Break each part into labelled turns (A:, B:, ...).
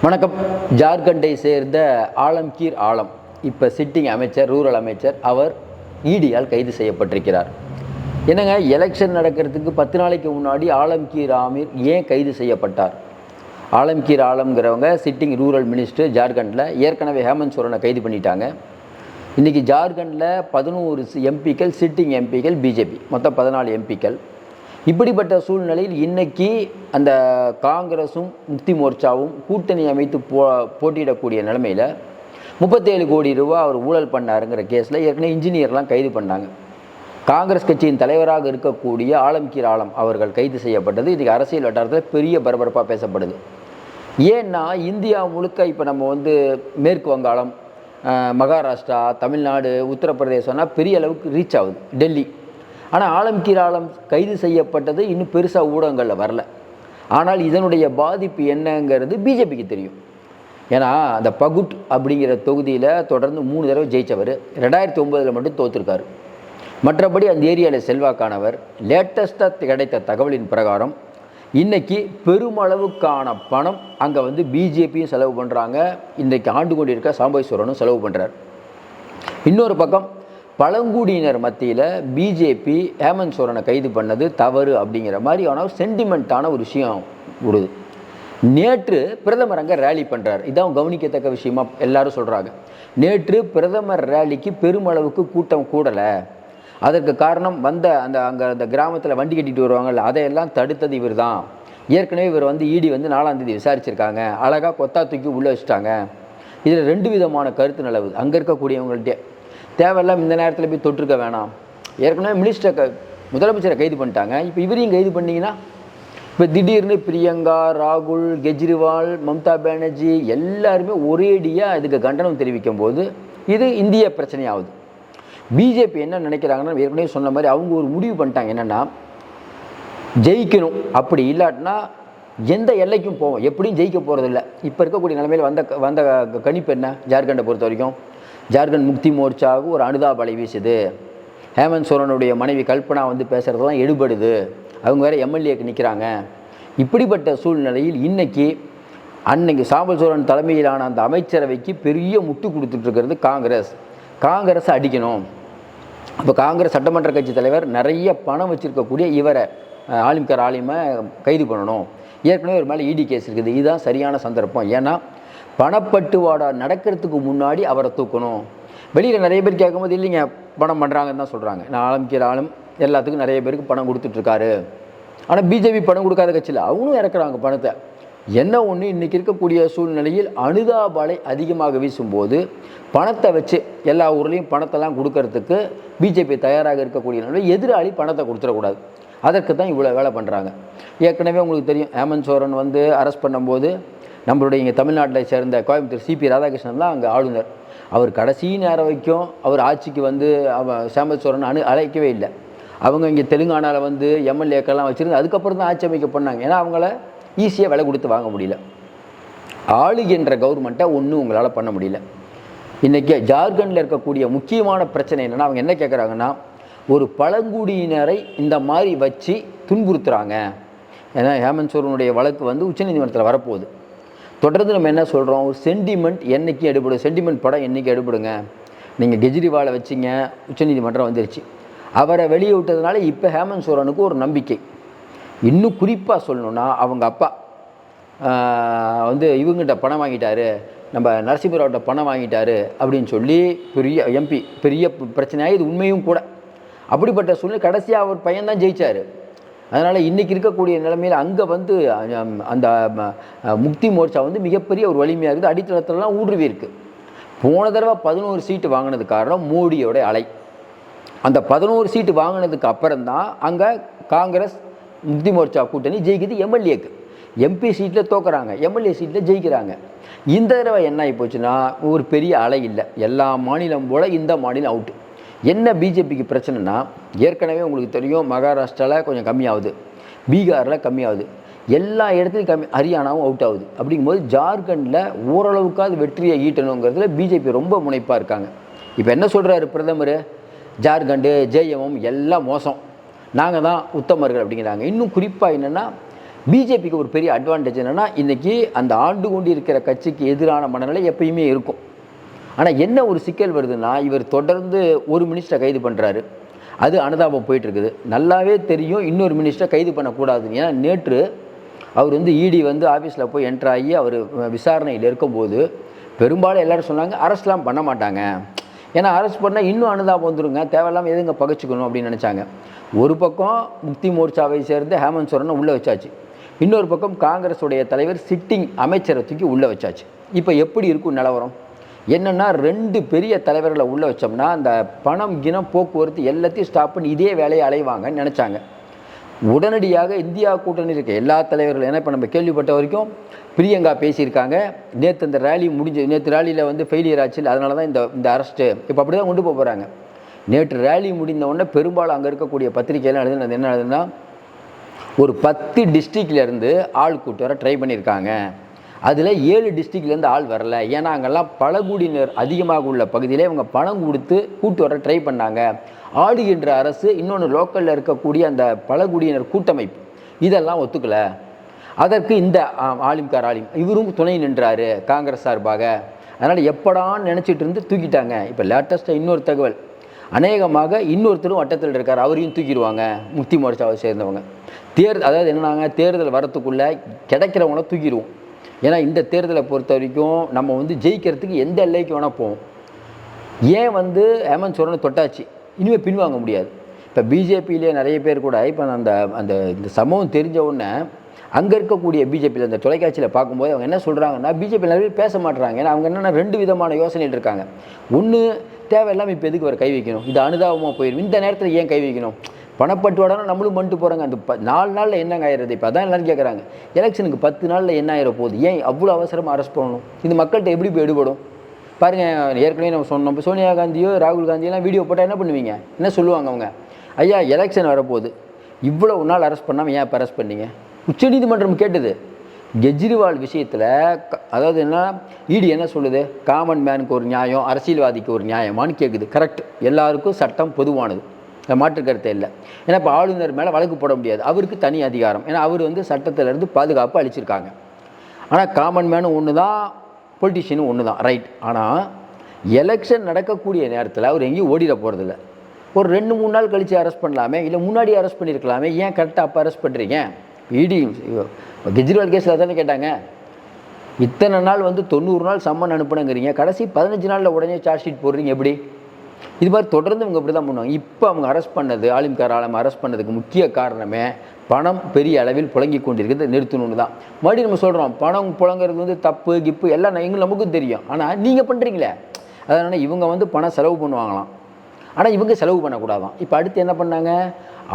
A: வணக்கம். ஜார்க்கண்டை சேர்ந்த ஆலம்கீர் ஆலம் இப்போ சிட்டிங் அமைச்சர் ரூரல் அமைச்சர் அவர் ஈடியால் கைது செய்யப்பட்டிருக்கிறார். என்னங்க எலெக்ஷன் நடக்கிறதுக்கு பத்து நாளைக்கு முன்னாடி ஆலம்கீர் ஆமீர் ஏன் கைது செய்யப்பட்டார்? ஆலம்கீர் ஆலம்ங்கிறவங்க சிட்டிங் ரூரல் மினிஸ்டர் ஜார்க்கண்டில் ஏற்கனவே ஹேமந்த் சோரனை கைது பண்ணிட்டாங்க. இன்றைக்கி ஜார்க்கண்டில் பதினோரு எம்பிக்கள் சிட்டிங் எம்பிக்கள் பிஜேபி மொத்தம் பதினாலு எம்பிக்கள் இப்படிப்பட்ட சூழ்நிலையில் இன்னைக்கு அந்த காங்கிரஸும் முக்தி மோர்ச்சாவும் கூட்டணி அமைத்து போ போட்டியிடக்கூடிய நிலைமையில் முப்பத்தேழு கோடி ரூபா அவர் ஊழல் பண்ணாருங்கிற கேஸில் ஏற்கனவே இன்ஜினியர்லாம் கைது பண்ணாங்க. காங்கிரஸ் கட்சியின் தலைவராக இருக்கக்கூடிய ஆலம்கீர் ஆலம் அவர்கள் கைது செய்யப்பட்டது. இன்றைக்கி அரசியல் வட்டாரத்தில் பெரிய பரபரப்பாக பேசப்படுது. ஏன்னா இந்தியா முழுக்க இப்போ நம்ம வந்து மேற்கு வங்காளம் மகாராஷ்டிரா தமிழ்நாடு உத்தரப்பிரதேசம்னா பெரிய அளவுக்கு ரீச் ஆகுது. டெல்லி. ஆனால் ஆலம்கீர் ஆலம் கைது செய்யப்பட்டது இன்னும் பெருசாக ஊடகங்களில் வரல. ஆனால் இதனுடைய பாதிப்பு என்னங்கிறது பிஜேபிக்கு தெரியும். ஏன்னா அந்த பகுட் அப்படிங்கிற தொகுதியில் தொடர்ந்து மூணு தடவை ஜெயித்தவர் ரெண்டாயிரத்தி ஒம்பதில் மட்டும் தோற்றுருக்காரு மற்றபடி அந்த ஏரியாவில் செல்வாக்கானவர் லேட்டஸ்ட்டாக கிடைத்த தகவலின் பிரகாரம் இன்றைக்கி பெருமளவுக்கான பணம் அங்கே வந்து பிஜேபியும் செலவு பண்ணுறாங்க இன்றைக்கு ஆண்டு கொண்டிருக்க சாம்பேஸ்வரனும் செலவு பண்ணுறார் இன்னொரு பக்கம் பழங்குடியினர் மத்தியில் பிஜேபி ஹேமந்த் சோரனை கைது பண்ணது தவறு அப்படிங்கிற மாதிரியான ஒரு சென்டிமெண்ட்டான ஒரு விஷயம் விடுது. நேற்று பிரதமர் அங்கே ரேலி பண்ணுறார் இதான் கவனிக்கத்தக்க விஷயமா எல்லாரும் சொல்கிறாங்க நேற்று பிரதமர் ரேலிக்கு பெருமளவுக்கு கூட்டம் கூடலை. அதற்கு காரணம் வந்த அந்த அங்கே அந்த கிராமத்தில் வண்டி கட்டிட்டு வருவாங்கல்ல அதையெல்லாம் தடுத்தது இவர் தான் ஏற்கனவே இவர் வந்து இடி வந்து நாலாம் தேதி விசாரிச்சிருக்காங்க. அழகாக கொத்தா தூக்கி உள்ளே வச்சுட்டாங்க. இதில் ரெண்டு விதமான கருத்து நிலவுது. அங்கே இருக்கக்கூடியவங்கள்ட்டே தேவையில்லாம இந்த நேரத்தில் போய் தொற்றுக்க வேணாம். ஏற்கனவே மினிஸ்டரை முதலமைச்சரை கைது பண்ணிட்டாங்க. இப்போ இவரையும் கைது பண்ணிங்கன்னா இப்போ திடீர்னு பிரியங்கா ராகுல் கெஜ்ரிவால் மம்தா பானர்ஜி எல்லாருமே ஒரேடியாக இதுக்கு கண்டனம் தெரிவிக்கும் போது இது இந்திய பிரச்சனையாகுது. பிஜேபி என்ன நினைக்கிறாங்கன்னா ஏற்கனவே சொன்ன மாதிரி அவங்க ஒரு முடிவு பண்ணிட்டாங்க. என்னென்னா ஜெயிக்கணும். அப்படி இல்லாட்டினா எந்த எல்லைக்கும் போவோம். எப்படியும் ஜெயிக்க போகிறதில்ல இப்போ இருக்கக்கூடிய நிலைமையில் வந்த வந்த கணிப்பு என்ன? ஜார்க்கண்டை பொறுத்த வரைக்கும். ஜார்க்கண்ட் முக்தி மோர்ச்சாவுக்கு ஒரு அனுதாப அலை வீசுது. ஹேமந்த் சோரனுடைய மனைவி கல்பனா வந்து பேசுகிறதெல்லாம் எடுபடுது. அவங்க வேறு எம்எல்ஏக்கு நிற்கிறாங்க இப்படிப்பட்ட சூழ்நிலையில் இன்னைக்கு அன்னைக்கு சாம்பல் சோரன் தலைமையிலான அந்த அமைச்சரவைக்கு பெரிய முட்டு கொடுத்துட்ருக்கிறது காங்கிரஸ். காங்கிரஸை அடிக்கணும். அப்போ காங்கிரஸ் சட்டமன்ற கட்சி தலைவர் நிறைய பணம் வச்சுருக்கக்கூடிய இவரை ஆலிம்கர் ஆலிமை கைது பண்ணணும். ஏற்கனவே ஒரு மேலே இடி கேஸ் இருக்குது. இதுதான் சரியான சந்தர்ப்பம். ஏன்னா பணப்பட்டுவாடா நடக்கிறதுக்கு முன்னாடி அவரை தூக்கணும். வெளியில் நிறைய பேர் கேட்கும்போது இல்லைங்க பணம் பண்ணுறாங்கன்னு தான் சொல்கிறாங்க நான் ஆரம்பிக்கிற ஆளும் எல்லாத்துக்கும் நிறைய பேருக்கு பணம் கொடுத்துட்ருக்காரு ஆனால் பிஜேபி பணம் கொடுக்காத கட்சியில் அவங்களும் இறக்குறாங்க பணத்தை. என்ன ஒன்று இன்றைக்கி இருக்கக்கூடிய சூழ்நிலையில் அனுதாபாலை அதிகமாக வீசும்போது பணத்தை வச்சு எல்லா ஊர்லேயும் பணத்தெல்லாம் கொடுக்கறதுக்கு பிஜேபி தயாராக இருக்கக்கூடிய நிலையில் எதிராளி பணத்தை கொடுத்துடக்கூடாது. அதற்கு தான் இவ்வளோ வேலை பண்ணுறாங்க ஏற்கனவே உங்களுக்கு தெரியும் ஹேமந்த் சோரன் வந்து அரெஸ்ட் பண்ணும்போது நம்மளுடைய இங்கே தமிழ்நாட்டை சேர்ந்த கோயம்புத்தூர் சிபி ராதாகிருஷ்ணன் தான் அங்கே ஆளுநர். அவர் கடைசி நேரம் வரைக்கும் அவர் ஆட்சிக்கு வந்து அவன் ஹேமந்த் அழைக்கவே இல்லை. அவங்க இங்கே தெலுங்கானாவில் வந்து எம்எல்ஏக்கெல்லாம் வச்சுருந்து அதுக்கப்புறம் தான் ஆட்சி அமைக்க பண்ணாங்க ஏன்னா அவங்கள ஈஸியாக விலை கொடுத்து வாங்க முடியல. ஆளுகின்ற கவர்மெண்ட்டை ஒன்றும் உங்களால் பண்ண முடியல. இன்றைக்கி ஜார்க்கண்டில் இருக்கக்கூடிய முக்கியமான பிரச்சனை என்னென்னா அவங்க என்ன கேட்குறாங்கன்னா ஒரு பழங்குடியினரை இந்த மாதிரி வச்சு துன்புறுத்துகிறாங்க ஏன்னா ஹேமந்த் சோரனுடைய வழக்கு வந்து உச்சநீதிமன்றத்தில் வரப்போகுது. தொடர்ந்து நம்ம என்ன சொல்கிறோம் ஒரு சென்டிமெண்ட் என்னைக்கு எடுபடும்? சென்டிமெண்ட் படம் என்றைக்கு எடுபடுங்க? நீங்கள் கெஜ்ரிவாலை வச்சிங்க உச்சநீதிமன்றம் வந்துருச்சு. அவரை வெளியே விட்டதுனால இப்போ ஹேமந்த் சோரனுக்கு ஒரு நம்பிக்கை. இன்னும் குறிப்பாக சொல்லணுன்னா அவங்க அப்பா வந்து இவங்ககிட்ட பணம் வாங்கிட்டாரு நம்ம நரசிம்மராவ்கிட்ட பணம் வாங்கிட்டாரு அப்படின்னு சொல்லி பெரிய எம்பி பெரிய பிரச்சனையாக இது உண்மையும் கூட. அப்படிப்பட்ட சூழ்நிலை கடைசியாக அவர் பையன்தான் ஜெயிச்சார். அதனால் இன்றைக்கி இருக்கக்கூடிய நிலைமையில் அங்கே வந்து அந்த முக்தி மோர்ச்சா வந்து மிகப்பெரிய ஒரு வலிமையாக இருக்குது. அடித்தளத்துலலாம் ஊடுருவி இருக்குது போன தடவை பதினோரு சீட்டு வாங்கினது காரணம் மோடியோட அலை. அந்த பதினோரு சீட்டு வாங்கினதுக்கு அப்புறம் தான் அங்கே காங்கிரஸ் முக்தி மோர்ச்சா கூட்டணி ஜெயிக்குது எம்எல்ஏக்கு. எம்பி சீட்டில் தோக்குறாங்க. எம்எல்ஏ சீட்டில் ஜெயிக்கிறாங்க. இந்த தடவை என்ன ஆகி போச்சுன்னா ஒரு பெரிய அலை இல்லை. எல்லா மாநிலம் போல் இந்த மாநிலம் அவுட்டு என்ன பிஜேபிக்கு பிரச்சனைனா ஏற்கனவே உங்களுக்கு தெரியும் மகாராஷ்டிராவில் கொஞ்சம் கம்மியாகுது. பீகாரில் கம்மியாகுது. எல்லா இடத்துலையும் கம்மி ஹரியானாவும் அவுட் ஆகுது. அப்படிங்கும்போது ஜார்க்கண்டில் ஓரளவுக்காவது வெற்றியை ஈட்டணுங்கிறதுல பிஜேபி ரொம்ப முனைப்பாக இருக்காங்க. இப்போ என்ன சொல்கிறாரு பிரதமர்? ஜார்க்கண்டு ஜேஎம்எம் எல்லாம் மோசம். நாங்கள் தான் உத்தமர்கள் அப்படிங்கிறாங்க. இன்னும் குறிப்பாக என்னென்னா பிஜேபிக்கு ஒரு பெரிய அட்வான்டேஜ் என்னென்னா இன்றைக்கி அந்த ஆண்டு கொண்டு இருக்கிற கட்சிக்கு எதிரான மனநிலை எப்பயுமே இருக்கும். ஆனால் என்ன ஒரு சிக்கல் வருதுன்னா இவர் தொடர்ந்து ஒரு மினிஸ்டரை கைது பண்ணுறாரு அது அனுதாபம் போயிட்டுருக்குது. நல்லாவே தெரியும் இன்னொரு மினிஸ்டரை கைது பண்ணக்கூடாதுன்னு. ஏன்னா நேற்று அவர் வந்து இடி வந்து ஆஃபீஸில் போய் என்ட்ரு ஆகி அவர் விசாரணையில் இருக்கும்போது பெரும்பாலும் எல்லாரும் சொன்னாங்க அரெஸ்ட்லாம் பண்ண மாட்டாங்க. ஏன்னா அரெஸ்ட் பண்ணால் இன்னும் அனுதாபம் வந்துருங்க. தேவையில்லாமல் எதுங்க பகைச்சிக்கணும் அப்படின்னு நினச்சாங்க. ஒரு பக்கம் முக்தி மோர்ச்சாவை சேர்ந்து ஹேமந்த் சோரனை உள்ளே வச்சாச்சு. இன்னொரு பக்கம் காங்கிரஸுடைய தலைவர் சிட்டிங் அமைச்சரை தூக்கி உள்ளே வச்சாச்சு. இப்போ எப்படி இருக்கும் நிலவரம்? என்னென்னா ரெண்டு பெரிய தலைவர்களை உள்ளே வச்சோம்னா அந்த பணம் கிணம் போக்குவரத்து எல்லாத்தையும் ஸ்டாப் பண்ணி இதே வேலையை அலைவாங்கன்னு நினச்சாங்க. உடனடியாக இந்தியா கூட்டணி இருக்க எல்லா தலைவர்களும் ஏன்னா இப்போ நம்ம கேள்விப்பட்ட வரைக்கும் பிரியங்கா பேசியிருக்காங்க. நேற்று இந்த ரேலி முடிஞ்சு நேற்று ரேலியில் வந்து ஃபெயிலியர் ஆச்சு அதனால தான் இந்த இந்த அரெஸ்ட்டு இப்போ அப்படி தான் கொண்டு போக போகிறாங்க நேற்று ரேலி முடிந்த உடனே பெரும்பாலும் அங்கே இருக்கக்கூடிய பத்திரிகையெல்லாம் எழுதுனது என்ன எழுதுனா ஒரு பத்து டிஸ்ட்ரிக்ட்லேருந்து ஆள் கூட்டு வர ட்ரை பண்ணியிருக்காங்க. அதில் ஏழு டிஸ்ட்ரிக்ட்லேருந்து ஆள் வரல. ஏன்னா அங்கெல்லாம் பழங்குடியினர் அதிகமாக உள்ள பகுதியில் இவங்க பணம் கொடுத்து கூட்டு வர ட்ரை பண்ணாங்க. ஆடுகின்ற அரசு இன்னொன்று லோக்கலில் இருக்கக்கூடிய அந்த பழங்குடியினர் கூட்டமைப்பு. இதெல்லாம் ஒத்துக்கல. அதற்கு இந்த ஆலிம்கார் ஆலிம் இவரும் துணை நின்றாரு காங்கிரஸ் சார்பாக. அதனால் எப்படான்னு நினச்சிட்டு இருந்து தூக்கிட்டாங்க. இப்போ லேட்டஸ்ட்டாக இன்னொரு தகவல். அநேகமாக இன்னொருத்தரும் வட்டத்தில் இருக்கார். அவரையும் தூக்கிடுவாங்க. முக்தி மோர்ச்சாவை சேர்ந்தவங்க. தேர் அதாவது என்னன்னாங்க தேர்தல் வரத்துக்குள்ளே கிடைக்கிறவங்கள தூக்கிடுவோம். ஏன்னா இந்த தேர்தலை பொறுத்த வரைக்கும் நம்ம வந்து ஜெயிக்கிறதுக்கு எந்த எல்லைக்கு வேணால் போவோம். ஏன் வந்து ஹேமந்த் சோரனை தொட்டாச்சு? இனிமேல் பின்வாங்க முடியாது. இப்போ பிஜேபியிலே நிறைய பேர் கூட இப்போ அந்த அந்த இந்த சம்பவம் தெரிஞ்ச உடனே அங்கே இருக்கக்கூடிய பிஜேபியில் அந்த தொலைக்காட்சியில் பார்க்கும்போது அவங்க என்ன சொல்கிறாங்கன்னா பிஜேபி நிறைய பேர் பேச மாட்டுறாங்க ஏன்னா அவங்க என்னென்னா ரெண்டு விதமான யோசனையில் இருக்காங்க. ஒன்று தேவையில்லாமல் இப்போ எதுக்கு வர கை வைக்கணும்? இது அனுதாபமாக போயிடும் இந்த நேரத்தில் ஏன் கை வைக்கணும்? பணப்பட்டுவாடானா நம்மளும் பண்ணிட்டு போகிறாங்க அந்த ப நாலு நாளில் என்னங்க ஆயிடுறது? இப்போ அதான் எல்லாரும் கேட்குறாங்க எலெக்ஷனுக்கு பத்து நாளில் என்ன ஆயிட போகுது? ஏன் அவ்வளோ அவசரமாக அரெஸ்ட் பண்ணணும்? இது மக்கள்கிட்ட எப்படி போய் எடுபடும்? பாருங்க ஏற்கனவே நம்ம சொன்னோம். இப்போ சோனியா காந்தியோ ராகுல் காந்தியெல்லாம் வீடியோ போட்டால் என்ன பண்ணுவீங்க? என்ன சொல்லுவாங்க அவங்க? ஐயா எலெக்ஷன் வரப்போகுது. இவ்வளோ நாள் அரெஸ்ட் பண்ணாமல் ஏன் இப்போ அரெஸ்ட் பண்ணீங்க? உச்சநீதிமன்றம் கேட்டது. கெஜ்ரிவால் விஷயத்தில் அதாவது என்ன? ஈடு என்ன சொல்லுது? காமன் மேனுக்கு ஒரு நியாயம் அரசியல்வாதிக்கு ஒரு நியாயமான்னு கேட்குது கரெக்ட் எல்லாருக்கும் சட்டம் பொதுவானது. மாற்று கருத்தே இல்லை. ஏன்னா இப்போ ஆளுநர் மேலே வழக்கு போட முடியாது. அவருக்கு தனி அதிகாரம். ஏன்னா அவர் வந்து சட்டத்திலேருந்து பாதுகாப்பு அளிச்சிருக்காங்க. ஆனால் காமன் மேனும் ஒன்று தான் பொலிட்டிஷியனும் ஒன்று தான். ரைட் ஆனால் எலெக்ஷன் நடக்கக்கூடிய நேரத்தில் அவர் எங்கேயும் ஓடிட போகிறதில்ல ஒரு ரெண்டு மூணு நாள் கழித்து அரெஸ்ட் பண்ணலாமே? இல்லை முன்னாடி அரெஸ்ட் பண்ணியிருக்கலாமே ஏன் கரெக்டாக அப்போ அரெஸ்ட் பண்ணுறீங்க இடி கெஜ்ரிவால் கேஸில் தானே கேட்டாங்க? இத்தனை நாள் வந்து தொண்ணூறு நாள் சம்மன் அனுப்புனங்கிறீங்க. கடைசி பதினஞ்சு நாளில் உடனே சார்ஜ் ஷீட் போடுறீங்க எப்படி? இது மாதிரி தொடர்ந்து இவங்க இப்படி தான் பண்ணுவாங்க. இப்போ அவங்க அரெஸ்ட் பண்ணது ஆலிம்கார் ஆலம் அரெஸ்ட் பண்ணதுக்கு முக்கிய காரணமே பணம் பெரிய அளவில் புழங்கி கொண்டிருக்கிறது நிறுத்தணும்னு தான். மறுபடியும் நம்ம சொல்கிறோம் பணம் புழங்குறது வந்து தப்பு கிப்பு எல்லாம் எங்களுக்கு நமக்கும் தெரியும். ஆனால் நீங்கள் பண்ணுறீங்களே அதனால் இவங்க வந்து பணம் செலவு பண்ணுவாங்களாம். ஆனால் இவங்க செலவு பண்ணக்கூடாதான். இப்போ அடுத்து என்ன பண்ணாங்க?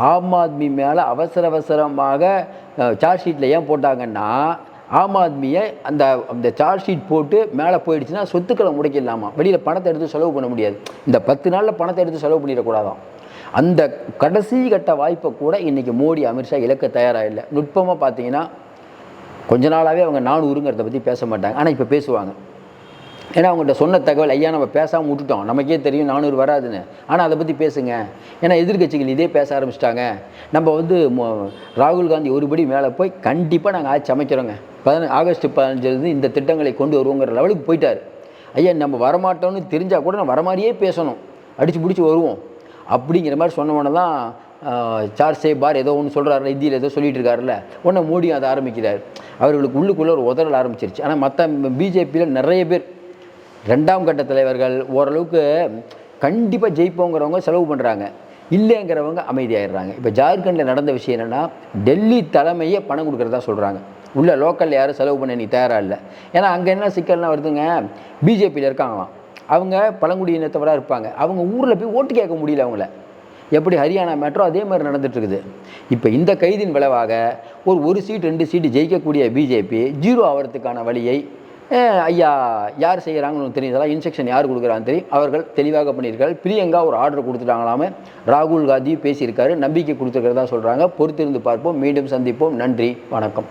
A: ஆம் ஆத்மி மேலே அவசர அவசரமாக சார்ஜ் ஷீட்டில் ஏன் போட்டாங்கன்னா ஆம் ஆத்மியை அந்த அந்த சார்ஜ் ஷீட் போட்டு மேலே போயிடுச்சுன்னா சொத்துக்களை முடைக்கலாமா வெளியில் பணத்தை எடுத்து செலவு பண்ண முடியாது. இந்த பத்து நாளில் பணத்தை எடுத்து செலவு பண்ணிடக்கூடாதாம் அந்த கடைசி கட்ட வாய்ப்பை கூட இன்றைக்கி மோடி அமித்ஷா இழக்க தயாராக இல்லை நுட்பமாக பார்த்தீங்கன்னா கொஞ்ச நாளாகவே அவங்க நானூறுங்கிறத பற்றி பேச மாட்டாங்க. ஆனால் இப்போ பேசுவாங்க. ஏன்னா அவங்கள்ட்ட சொன்ன தகவல் ஐயா நம்ம பேசாமல் விட்டுட்டோம். நமக்கே தெரியும் நானூறு வராதுன்னு. ஆனால் அதை பற்றி பேசுங்க. ஏன்னா எதிர்க்கட்சிகள் இதே பேச ஆரம்பிச்சிட்டாங்க. நம்ம வந்து ராகுல் காந்தி ஒருபடி மேலே போய் கண்டிப்பாக நாங்கள் ஆட்சி அமைக்கிறோங்க. பதின ஆகஸ்ட் பதினஞ்சுலேருந்து இந்த திட்டங்களை கொண்டு வருவோங்கிற லெவலுக்கு போயிட்டார். ஐயா நம்ம வரமாட்டோம்னு தெரிஞ்சால் கூட நான் வர மாதிரியே பேசணும். அடித்து பிடிச்சி வருவோம். அப்படிங்கிற மாதிரி சொன்னவொன்னே தான் சார் சே பார் ஏதோ ஒன்று சொல்கிறாரு ஹிந்தியில் ஏதோ சொல்லிட்டு இருக்காருல்ல. உடனே மோடி அதை ஆரம்பிக்கிறார். அவர்களுக்கு உள்ளுக்குள்ளே ஒரு உதறல் ஆரம்பிச்சிருச்சு. ஆனால் மற்ற பிஜேபியில் நிறைய பேர் ரெண்டாம் கட்ட தலைவர்கள் ஓரளவுக்கு கண்டிப்பாக ஜெயிப்போங்கிறவங்க செலவு பண்ணுறாங்க இல்லைங்கிறவங்க அமைதியாகிடுறாங்க இப்போ ஜார்க்கண்டில் நடந்த விஷயம் என்னென்னா டெல்லி தலைமையே பணம் கொடுக்குறதா சொல்கிறாங்க உள்ள லோக்கலில் யாரும் செலவு பண்ண நீ தயாராக இல்லை. ஏன்னா அங்கே என்ன சிக்கல்னா வருதுங்க பிஜேபியில் இருக்காங்களாம். அவங்க பழங்குடியினத்தவராக இருப்பாங்க. அவங்க ஊரில் போய் ஓட்டு கேட்க முடியல அவங்கள. எப்படி ஹரியானா மேட்ரோ அதே மாதிரி நடந்துகிட்ருக்குது இப்போ இந்த கைதின் விளைவாக ஒரு ஒரு சீட் ரெண்டு சீட்டு ஜெயிக்கக்கூடிய பிஜேபி ஜீரோ ஆகிறதுக்கான வழியை ஐயா யார் செய்கிறாங்கன்னு தெரியும்? இதெல்லாம் இன்ஸ்ட்ரக்ஷன் யார் கொடுக்குறான்னு தெரியும்? அவர்கள் தெளிவாக பண்ணியிருக்கார்கள் பிரியங்கா ஒரு ஆர்டர் கொடுத்துட்டாங்களாமே. ராகுல் காந்தி பேசியிருக்காரு. நம்பிக்கை கொடுத்துருக்கிறதா சொல்கிறாங்க பொறுத்திருந்து பார்ப்போம். மீண்டும் சந்திப்போம். நன்றி. வணக்கம்.